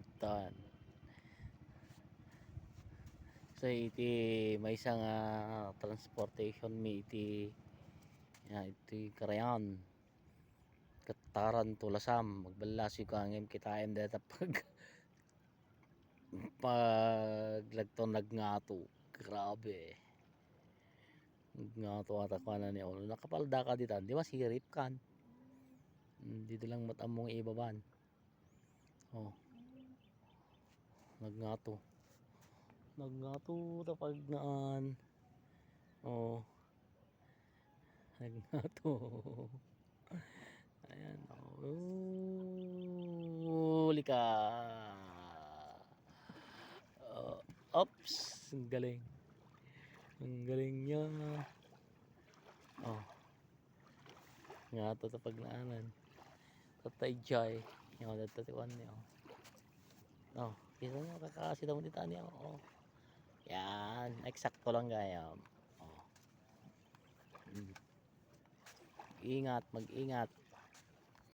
Tatan. So iti may isang ah, transportation mi iti ya, iti karayan. Kataran tulasam magbalasi ko ang kitaim data pag paglagto nagngato. Grabe. Nagngato ata ka na ni Olo. Nakapalda ka dito. Di ba sirip kan? Dito lang matamong ibaban. Oh. Nagngato. Nagngato tapag naan. Oh. Nagngato. Ayan. Oh. Huli ka. Oh, ops. Ang galing. Ang galing niya. Oh. Ngato tapag naanan. Tatay Jai. Yung tatatiwan niya. Oh. Oh. Kita nyo, kakakasita mo dito niya. Oh. Yan. Eksakto lang gaya. Oh. Ingat, mag-ingat.